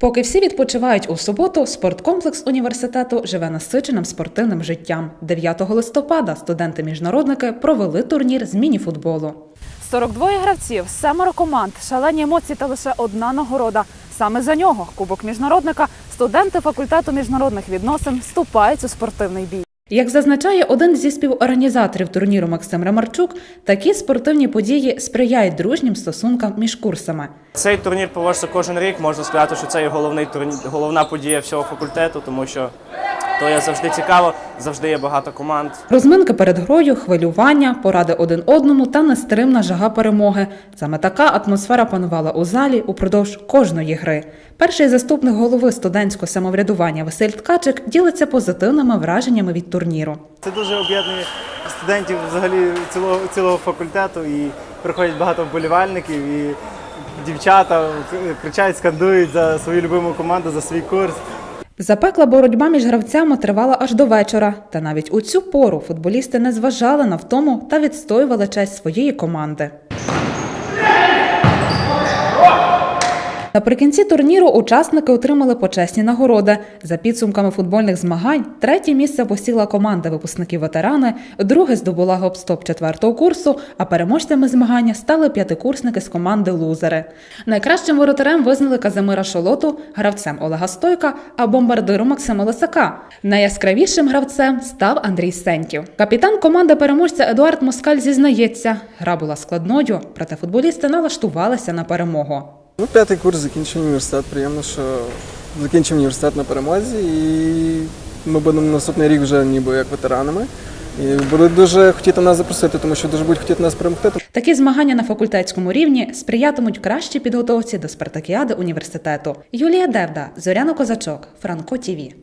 Поки всі відпочивають у суботу, спорткомплекс університету живе насиченим спортивним життям. 9 листопада студенти-міжнародники провели турнір з міні-футболу. 42 гравців, семеро команд, шалені емоції та лише одна нагорода. Саме за нього, Кубок міжнародника, студенти факультету міжнародних відносин вступають у спортивний бій. Як зазначає один зі співорганізаторів турніру Максим Ремарчук, такі спортивні події сприяють дружнім стосункам між курсами. Цей турнір проводиться кожен рік. Можна сказати, що це є головний турнір, головна подія всього факультету, тому що то є завжди цікаво, завжди є багато команд. Розминки перед грою, хвилювання, поради один одному та нестримна жага перемоги. Саме така атмосфера панувала у залі упродовж кожної гри. Перший заступник голови студентського самоврядування Василь Ткачик ділиться позитивними враженнями від турніру. Це дуже об'єднує студентів взагалі цілого, цілого факультету і приходять багато вболівальників і дівчата кричать, скандують за свою любиму команду, за свій курс. Запекла боротьба між гравцями тривала аж до вечора. Та навіть у цю пору футболісти не зважали на втому та відстоювали честь своєї команди. Наприкінці турніру учасники отримали почесні нагороди. За підсумками футбольних змагань, третє місце посіла команда випускників ветерани, друге здобула гопстоп четвертого курсу, а переможцями змагання стали п'ятикурсники з команди Лузери. Найкращим воротарем визнали Казимира Шолоту, гравцем Олега Стойка, а бомбардиром Максима Лисака. Найяскравішим гравцем став Андрій Сеньків. Капітан команди переможця Едуард Москаль зізнається, гра була складною, проте футболісти налаштувалися на перемогу. Ну, п'ятий курс закінчив університет. Приємно, що закінчив університет на перемозі, і ми будемо наступний рік вже ніби як ветеранами. І будуть дуже хотіти нас запросити, тому що дуже будуть хотіти нас перемогти. Такі змагання на факультетському рівні сприятимуть кращій підготовці до спартакіади університету. Юлія Девда, Зоряна Козачок, Франко Тіві.